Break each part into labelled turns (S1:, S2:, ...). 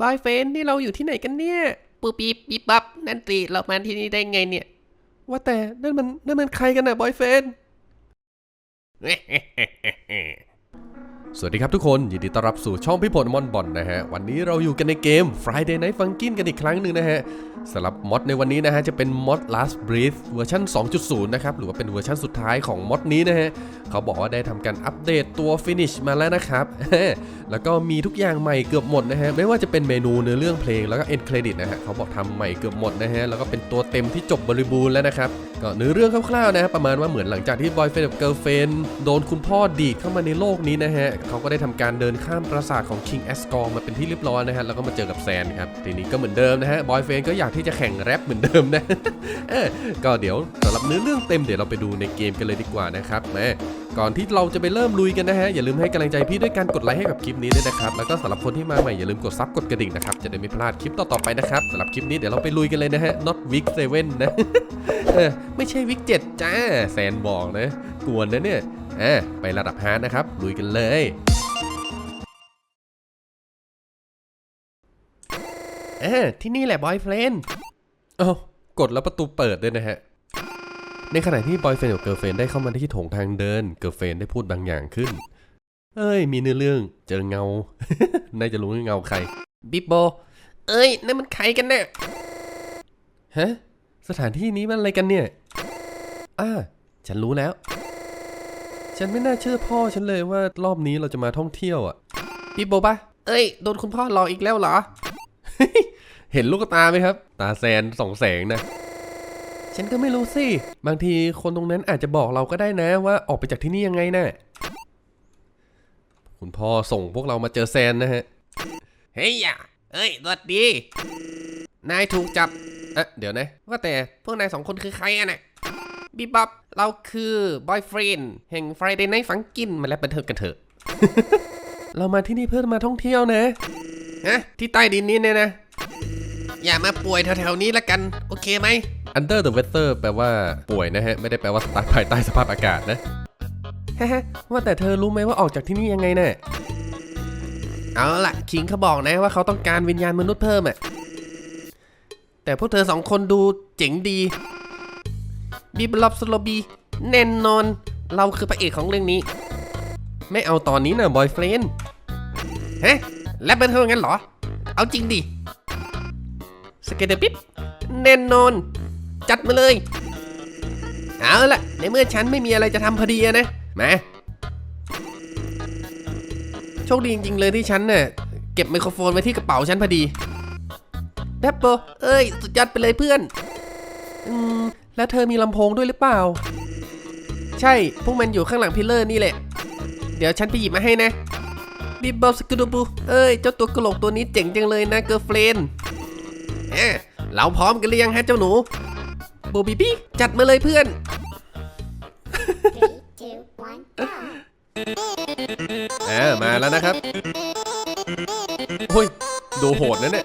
S1: บอยเฟนนี่เราอยู่ที่ไหนกันเนี่ย ปูปีปีปับนั่นตีเรามาที่นี่ได้ไงเนี่ย ว่าแต่นั่นมันนั่นมันใครกันนะบอยเฟน สวัสดีครับทุกคน ยินดีต้อนรับสู่ช่องพี่พลมอนบอลนะฮะ วันนี้เราอยู่กันในเกม Friday Night Funkin' กันอีกครั้งหนึ่งนะฮะสำหรับมอดในวันนี้นะฮะ จะเป็นมอด Last Breath เวอร์ชัน2.0 นะครับ หรือว่าเป็นเวอร์ชันสุดท้ายของมอดนี้นะฮะ เขาบอกว่าได้ทำการอัปเดตตัว Finish มาแล้วนะครับ แล้วก็มีทุกอย่างใหม่เกือบหมดนะฮะ ไม่ว่าจะเป็นเมนูเนื้อเรื่องเพลงแล้วก็ end credit นะฮะเขาบอกทำใหม่เกือบหมดนะฮะแล้วก็เป็นตัวเต็มที่จบบริบูรณ์แล้วนะครับก็เนื้อเรื่องคร่าวๆนะฮะประมาณว่าเหมือนหลังจากที่บอยเฟนกับเกิร์ลเฟนโดนคุณพ่อดีดเข้ามาในโลกนี้นะฮะเขาก็ได้ทำการเดินข้ามปราสาทของ King a s g o r มาเป็นที่เรียบร้อยนะฮะแล้วก็มาเจอกับแซนครับทีนี้ก็เหมือนเดิมนะฮะบอยเฟนก็อยากที่จะแข่งแรปเหมือนเดิมนะเออก็เดี๋ยวสำหรับเนื้อเรื่องเต็มเดี๋ยวเราไปดูในเกมกันเลยดีกว่านะครับแม่ก่อนที่เราจะไปเริ่มลุยกันนะฮะอย่าลืมให้กำลังใจพี่ด้วยการกดไลค์ให้กับคลิปนี้ด้วยนะครับแล้วก็สำหรับคนที่มาใหม่อย่าลืมกดซับกดกระดิ่งนะครับจะได้ไม่พลาดคลิปต่อๆไปนะครับสำหรับคลิปนี้เดี๋ยวเราไปลุยกันเลยนะฮะ not week 7นะเออไม่ใช่วิกเจ็ดจ้าแซนบอกนะกวนนะเนี่ย อะไประดับฮาร์ดนะครับลุยกันเลยเอ่าที่นี่แหละบอยเฟรนเอ้ากดแล้วประตูเปิดด้วยนะฮะ ในขณะที่บอยเฟรนกับเกิร์ลเฟรนได้เข้ามาที่โถงทางเดิน เกิร์ลเฟรนได้พูดบางอย่างขึ้น เอ้ย มีเนื้อเรื่องเจอเงา น่าจะรู้ว่าเงาใคร บิ๊บโบ เอ้ยนั่นมันใครกันเนี่ยฮะ สถานที่นี้มันอะไรกันเนี่ย อ่า ฉันรู้แล้ว ฉันไม่น่าเชื่อพ่อฉันเลยว่ารอบนี้เราจะมาท่องเที่ยวอะพี่โบปะเอ้ยโดนคุณพ่อหลอกอีกแล้วเหรอ เห็นลูกตาไหมครับ ตาแซนสองแสงนะ ฉันก็ไม่รู้สิ บางทีคนตรงนั้นอาจจะบอกเราก็ได้นะว่าออกไปจากที่นี่ยังไงนะ่ะคุณพ่อส่งพวกเรามาเจอแซนนะฮะ เฮ้ยอย่าเอ้ยสวัสดี นายถูกจับ เอ๊ะเดี๋ยวนะ ว่าแต่พวกนายสองคนคือใครอะน่ะ บีบ๊อบเราคือบอยเฟรนแห่ง Friday Night Funkin' มาแล้วบันเทิงกันเถอะ เรามาที่นี่เพื่อมาท่องเที่ยวนะฮะที่ใต้ดินนี้เนี่ยนะ อย่ามาป่วยแถวๆนี้ละกัน โอเคไหม Under the weather แปลว่าป่วยนะฮะ ไม่ได้แปลว่าตายภายใต้สภาพอากาศนะฮะว่าแต่เธอรู้ไหมว่าออกจากที่นี่ยังไงน่ะเอาล่ะ คิงเขาบอกนะว่าเขาต้องการวิญญาณมนุษย์เพิ่มอะแต่พวกเธอสองคนดูเจ๋งดี บีบลอบสโลบีแน่นอน เราคือพระเอกของเรื่องนี้ ไม่เอาตอนนี้นะบอยเฟรนฮะและเป็นเท่างั้นเหรอ เอาจริงดิ สเกเดปิ๊บแน่นอน จัดมาเลย เอาละในเมื่อฉันไม่มีอะไรจะทำพอดีอะนะ มาโชคดีจริงๆเลยที่ฉันน่ะเก็บไมโครโฟนไว้ที่กระเป๋าฉันพอดีแดปโปเอ้ย สุดยอดไปเลยเพื่อน อืม แล้วเธอมีลำโพงด้วยหรือเปล่า ใช่ พวกมันอยู่ข้างหลังพิลเลอร์นี่แหละ เดี๋ยวฉันไปหยิบมาให้นะบิบบอสกุดูบูเอ้ย เจ้าตัวกระโหลกตัวนี้เจ๋งจังเลยนะเกิร์ลเฟรนเอ๊เราพร้อมกันหรือยังฮะเจ้าหนูบูบีบี้จัดมาเลยเพื่อน
S2: Three, two,
S1: อ่ามาแล้วนะครับโอ้ย ดูโหดนะเนี่ย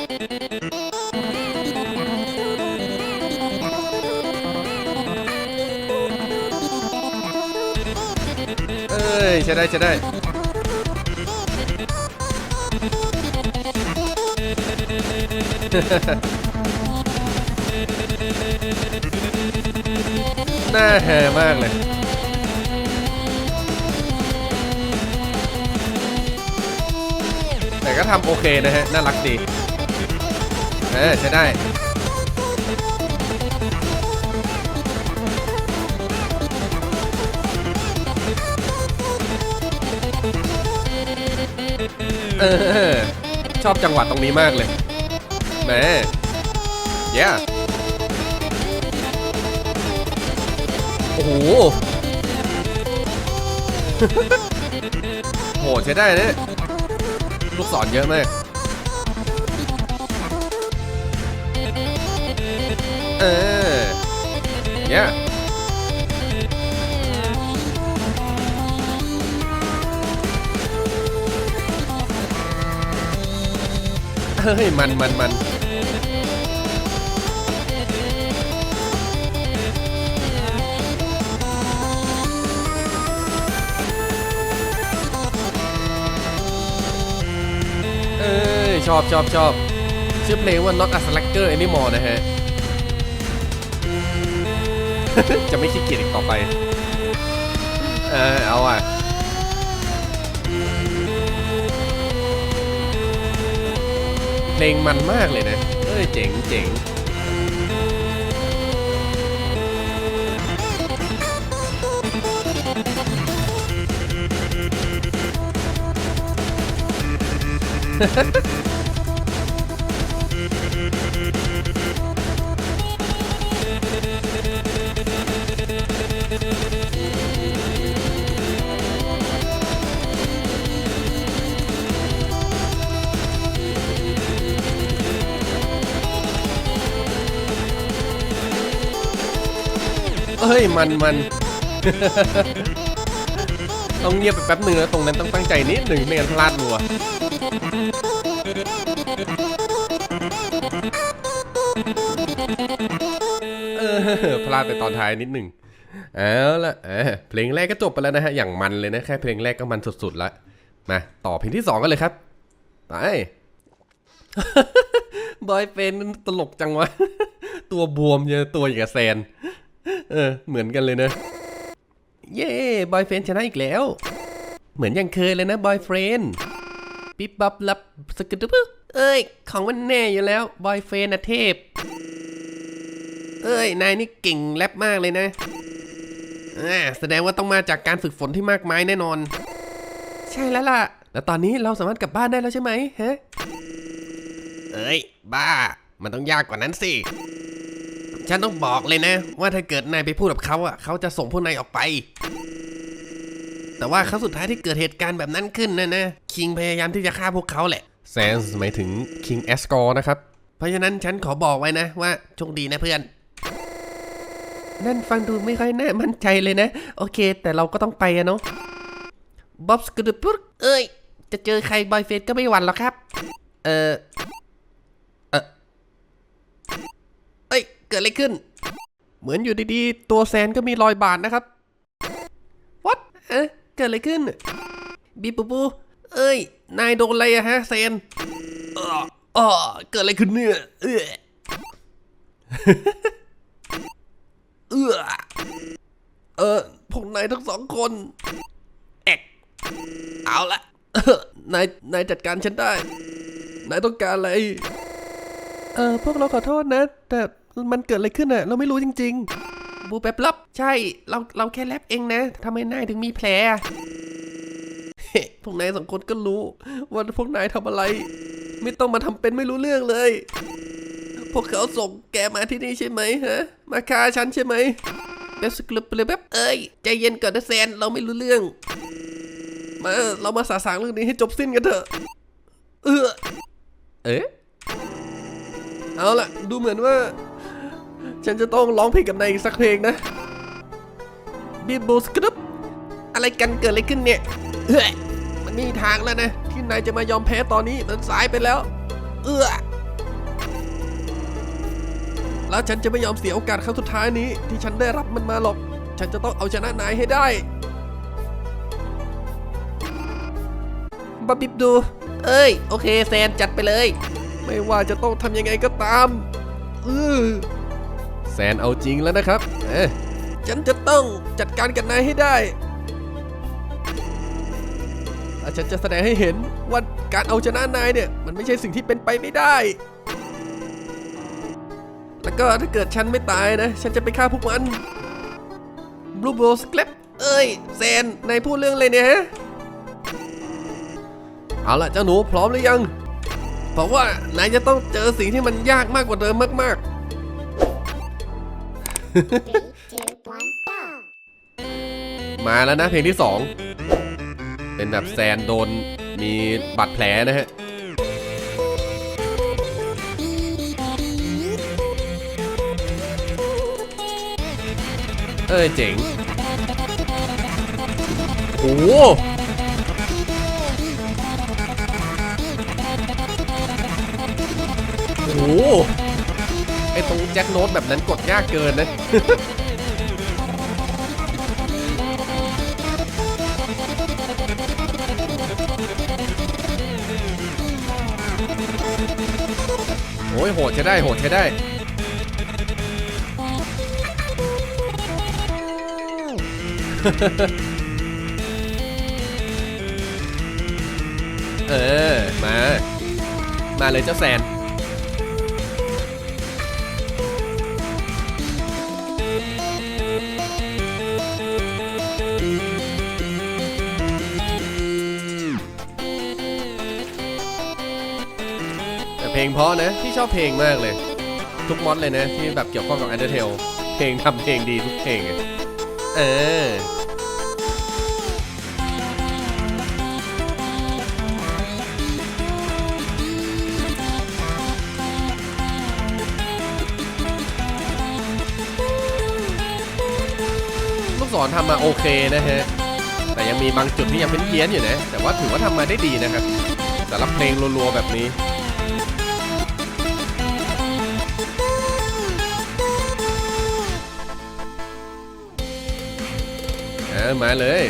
S1: ใช่ได้ใช่ได้น่าแฮมากเลยแต่ก็ทำโอเคนะฮะ น่ารักดี เออใช้ได้ เออ ชอบจังหวะตรงนี้มากเลยแหมเย้โอ้โหโหใช้ได้เนะลูกศรเยอะมากเออเนี่ย เฮ้ย มันมันมันเอ้ย ชอบชอบชอบชื่อเพลงว่า Not a Slacker Anymore นะฮะ จะไม่ขี้เกียจอีกต่อไป เออเอาอะ งมันมากเลยนะ เอ้ยเจ๋งเจ๋งเเอ้ยมันมัน ต้องเงียบไปแป๊บหนึ่งนะตรงนั้นต้องตั้งใจนิดหนึ่งไม่งั้นพลาดรัวเออพลาดไปตอนท้ายนิดหนึ่งเอาละเออเพลงแรกก็จบไปแล้วนะฮะอย่างมันเลยนะแค่เพลงแรกก็มันสุดๆละมาต่อเพลงที่สองกันเลยครับไปบอยเฟนตลกจังวะ ตัวบวมเนี่ยตัวอย่างกับแซน เออ เหมือนกันเลยนะ เย้บอยเฟนชนะอีกแล้ว เหมือนยังเคยเลยนะบอยเฟนปิ๊บบับลับสกิดดึบเอ้ย ของมันแน่อยู่แล้วบอยเฟนนะเทพ เอ้ย นายนี่เก่งแรปมากเลยนะอ่าแสดงว่าต้องมาจากการฝึกฝนที่มากมายแน่นอน ใช่แล้วล่ะ แล้วตอนนี้เราสามารถกลับบ้านได้แล้วใช่ไหมฮะเอ้ย บ้า มันต้องยากกว่านั้นสิ ฉันต้องบอกเลยนะ ว่าถ้าเกิดนายไปพูดกับเขาอะเขาจะส่งพวกนายออกไป แต่ว่าครั้งสุดท้ายที่เกิดเหตุการณ์แบบนั้นขึ้นนะนะคิงพยายามที่จะฆ่าพวกเขาแหละแซนส์หมายถึงคิงแอสกอร์นะครับ เพราะฉะนั้นฉันขอบอกไว้นะว่าโชคดีนะเพื่อน นั่นฟังดูไม่ค่อยน่ามั่นใจเลยนะ โอเค แต่เราก็ต้องไปอะเนาะบ๊อบสกดปุ๊เอ้ย จะเจอใครบอยเฟสก็ไม่หวั่นหรอกครับ เออเออเอ้ย เกิดอะไรขึ้น เหมือนอยู่ดีๆ ตัวแซนก็มีรอยบาดนะครับวัดเอ๊ะเกิดอะไรขึ้น บีปูปู เอ้ย นายโดนอะไรอะฮะแซนเออเออเกิดอะไรขึ้นเนี่ยเออเออเออพวกนายทั้งสองคนเอกเอาละนายนายจัดการฉันได้ นายต้องการอะไร เออพวกเราขอโทษนะ แต่ มันเกิดอะไรขึ้นอะเราไม่รู้จริง ๆ บูแบบลับ ใช่ เราเราแค่แลบเองนะทำไมนายถึงมีแผลอะเฮ้พวกนายสองคนก็รู้ ว่าพวกนายทำอะไร ไม่ต้องมาทำเป็นไม่รู้เรื่องเลย พวกเขาส่งแกมาที่นี่ใช่ไหมฮะ มาฆ่าฉันใช่ไหมแบบสกรึบเลยแบบเอ้ยใจเย็นก่อนนะแซนเราไม่รู้เรื่อง มาเรามาสาสางเรื่องนี้ให้จบสิ้นกันเถอะ เออเอ๊ะเอาล่ะ ดูเหมือนว่า ฉันจะต้องร้องเพลงกับนายอีกสักเพลงนะบีบูสกรึบอะไรกันเกิดอะไรขึ้นเนี่ยเฮ้ยมันมีทางแล้วนะ ที่นายจะมายอมแพ้ตอนนี้มันสายไปแล้ว เออแล้วฉันจะไม่ยอมเสียโอกาสครั้งสุดท้ายนี้ ที่ฉันได้รับมันมาหรอก ฉันจะต้องเอาชนะนายให้ได้บับบิบดู เอ้ย โอเคแซนจัดไปเลย ไม่ว่าจะต้องทำยังไงก็ตามเออ แซนเอาจริงแล้วนะครับเอ๊ะฉันจะต้องจัดการกับนายให้ได้ฉันจะแสดงให้เห็นว่าการเอาชนะนายเนี่ย มันไม่ใช่สิ่งที่เป็นไปไม่ได้ แล้วก็ถ้าเกิดฉันไม่ตายนะ ฉันจะไปฆ่าพวกมันบลูโบสเคลปเอ้ยแซนนายพูดเรื่องอะไรเนี่ยฮะ เอาละเจ้าหนูพร้อมหรือยังเพราะว่านายจะต้องเจอสิ่งที่มันยากมากกว่าเดิมมากๆ มาแล้วนะเพลงที่สองเป็นแบบแซนโดนมีบาดแผลนะฮะเอ้ยเจ๋งโอ้โหโอ้โห ไอตรงแจ็คโน้ตแบบนั้นกดยากเกินนะโอ้ยโหดใช้ได้โหดใช้ได้เออ มา มาเลยเจ้าแซน เพลงเพราะนะที่ชอบเพลงมากเลย ทุกมอดเลยนะที่แบบเกี่ยวข้องกับ Undertale เพลงทำเพลงดีทุกเพลงอะเออลูกศรทำมาโอเคนะฮะ แต่ยังมีบางจุดที่ยังเป็นเพี้ยนอยู่นะ แต่ว่าถือว่าทำมาได้ดีนะครับสำหรับเพลงรัวๆแบบนี้ เออมาเลย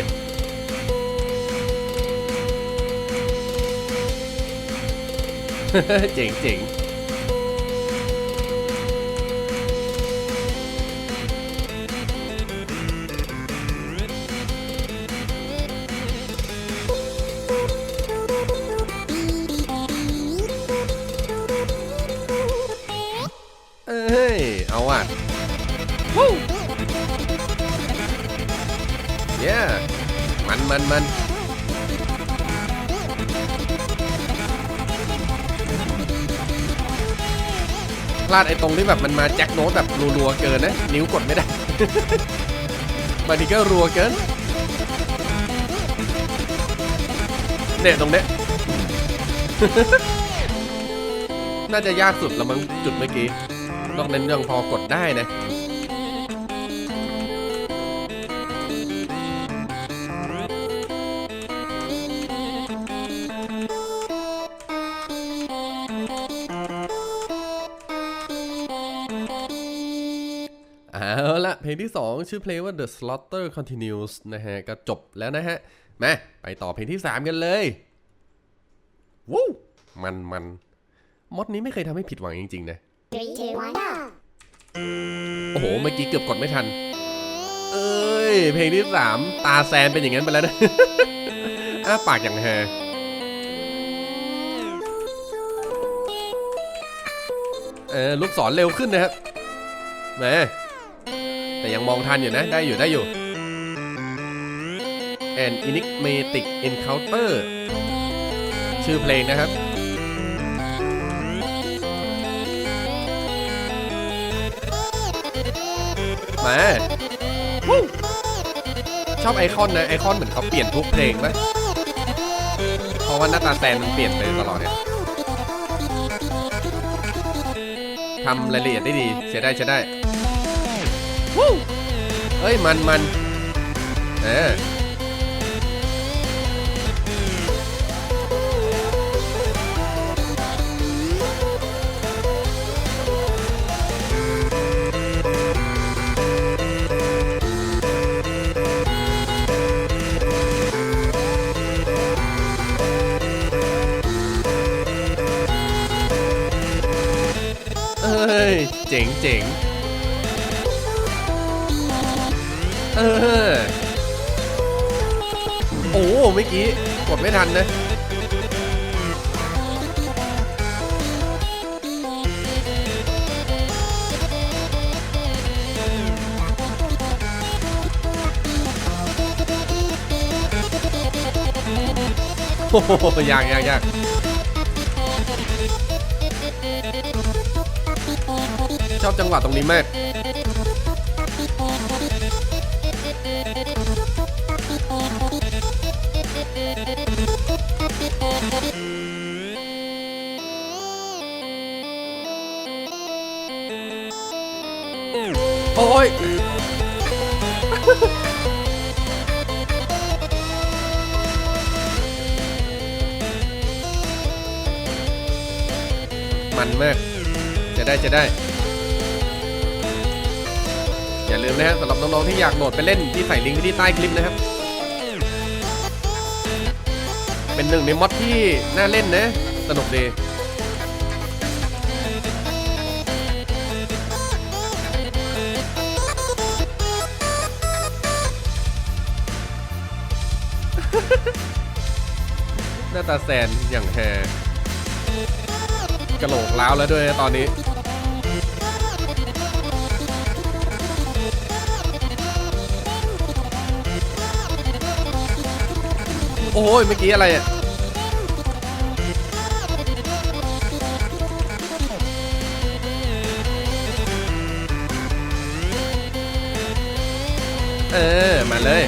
S1: เจ๋งเจ๋งเอ้ย เอาอะ วู้เย้มันมันมันพลาดไอ้ตรงที่แบบมันมาแจ็คโน้ตแบบรัวๆเกินนะ นิ้วกดไม่ได้ บางทีก็รัวเกินเนี่ยตรงเนี้ย น่าจะยากสุดละมั้งจุดเมื่อกี้ นอกนั้นยังพอกดได้นะ งที่ 2 ชื่อเพลงว่า The Slaughter Continues นะฮะ ก็จบแล้วนะฮะ มา ไปต่อเพลงที่ 3 กันเลยวู้มันมันมอดนี้ไม่เคยทำให้ผิดหวังจริง ๆ นะ
S2: Three, two, one, go.
S1: โอ้โห เมื่อกี้เกือบกดไม่ทัน เอ้ย เพลงที่สามตาแซนเป็นอย่างนั้นไปแล้วนะอ้าปากอย่างแฮเออลูกศรเร็วขึ้นนะครับแหม แต่ยังมองทันอยู่นะ ได้อยู่ได้อยู่ An Enigmatic Encounter ชื่อเพลงนะครับ มาชอบไอคอนนะ ไอคอนเหมือนเขาเปลี่ยนทุกเพลงไหมเพราะว่าหน้าตาแซนมันเปลี่ยนไปตลอดเนี่ยทำรายละเอียดได้ดีใช้ได้ใช้ได้ เฮ้ย มันมันเออเอ้ย เจ๋งเจ๋ง เออ โอ้เมื่อกี้กดไม่ทันนะโอ้โหยากยากยากชอบจังหวะตรงนี้มาก จะได้จะได้ อย่าลืมนะฮะสำหรับน้องๆที่อยากโหลดไปเล่นที่ใส่ลิงก์ที่ใต้คลิปนะครับ เป็นหนึ่งในม็อดที่น่าเล่นนะ สนุกดีหน้าตาแซนอย่างแฮกระโหลกแล้วแล้วด้วยตอนนี้ โอ้ยเมื่อกี้อะไรอะเออ มาเลย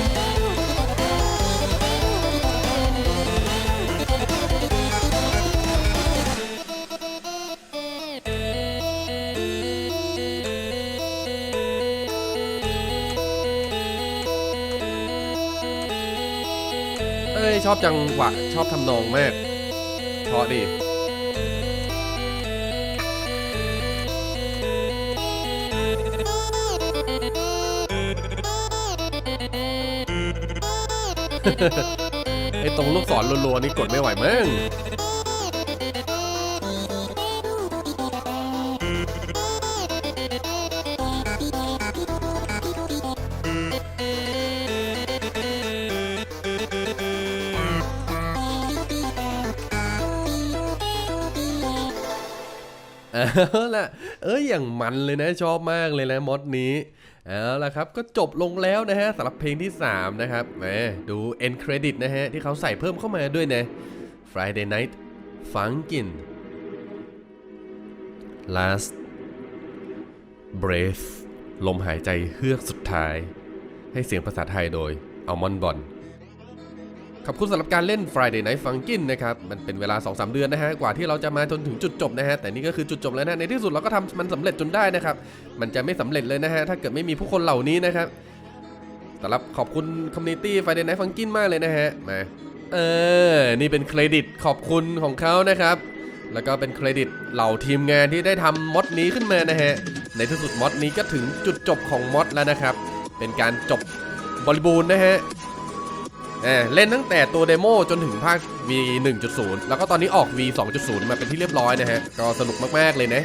S1: อบจังหวะชอบทำนองมากเพราะดีไอ้ตรงลูกศรรัวๆนี่กดไม่ไหวมั้ง เอาล่ะเอ้ยอย่างมันเลยนะชอบมากเลยนะมอดนี้เอาล่ะครับก็จบลงแล้วนะฮะสำหรับเพลงที่ 3 นะครับแหมดู end credit นะฮะที่เขาใส่เพิ่มเข้ามาด้วยนะ Friday Night Funkin' Last Breath ลมหายใจเฮือกสุดท้าย ให้เสียงภาษาไทยโดย Almond Bond ขอบคุณสำหรับการเล่น Friday Night Funkin' นะครับ มันเป็นเวลา 2-3 เดือนนะฮะ กว่าที่เราจะมาจนถึงจุดจบนะฮะ แต่นี่ก็คือจุดจบแล้วนะ ในที่สุดเราก็ทำมันสำเร็จจนได้นะครับ มันจะไม่สำเร็จเลยนะฮะ ถ้าเกิดไม่มีผู้คนเหล่านี้นะครับสำหรับขอบคุณคอมมูนิตี้ Friday Night Funkin' มากเลยนะฮะ มา เออ นี่เป็นเครดิตขอบคุณของเขานะครับ แล้วก็เป็นเครดิตเหล่าทีมงานที่ได้ทำมอดนี้ขึ้นมานะฮะ ในที่สุดมอดนี้ก็ถึงจุดจบของมอดแล้วนะครับ เป็นการจบบริบูรณ์นะฮะ เออเล่นตั้งแต่ตัวเดโมจนถึงภาค V 1.0 แล้วก็ตอนนี้ออก V 2.0 มาเป็นที่เรียบร้อยนะฮะ ก็สนุกมาก ๆ เลยนะ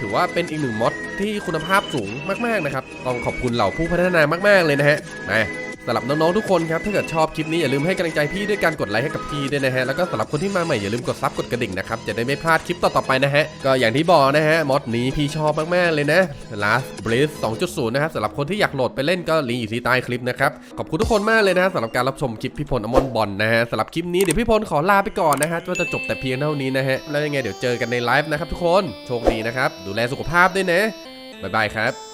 S1: ถือว่าเป็นอีกหนึ่งมอดที่คุณภาพสูงมาก ๆ นะครับ ต้องขอบคุณเหล่าผู้พัฒนามาก ๆ เลยนะฮะมา สำหรับน้องๆทุกคนครับถ้าเกิดชอบคลิปนี้อย่าลืมให้กำลังใจพี่ด้วยการกดไลค์ให้กับพี่ด้วยนะฮะแล้วก็สำหรับคนที่มาใหม่อย่าลืมกดซับกดกระดิ่งนะครับจะได้ไม่พลาดคลิปต่อๆไปนะฮะก็อย่างที่บอกนะฮะมอดนี้พี่ชอบมากๆเลยนะ Last Breath 2.0 นะครับสำหรับคนที่อยากโหลดไปเล่นก็ลิงก์อยู่ที่ใต้คลิปนะครับขอบคุณทุกคนมากเลยนะสำหรับการรับชมคลิปพี่พลอมอนบอลนะฮะสำหรับคลิปนี้เดี๋ยวพี่พลขอลาไปก่อนนะฮะว่าจะจบแต่เพียงเท่านี้นะฮะแล้วยังไงเดี๋ยวเจอกันในไลฟ์นะครับทุกคนโชคดีนะครับดูแลสุขภาพด้วยนะบ๊ายบายครับ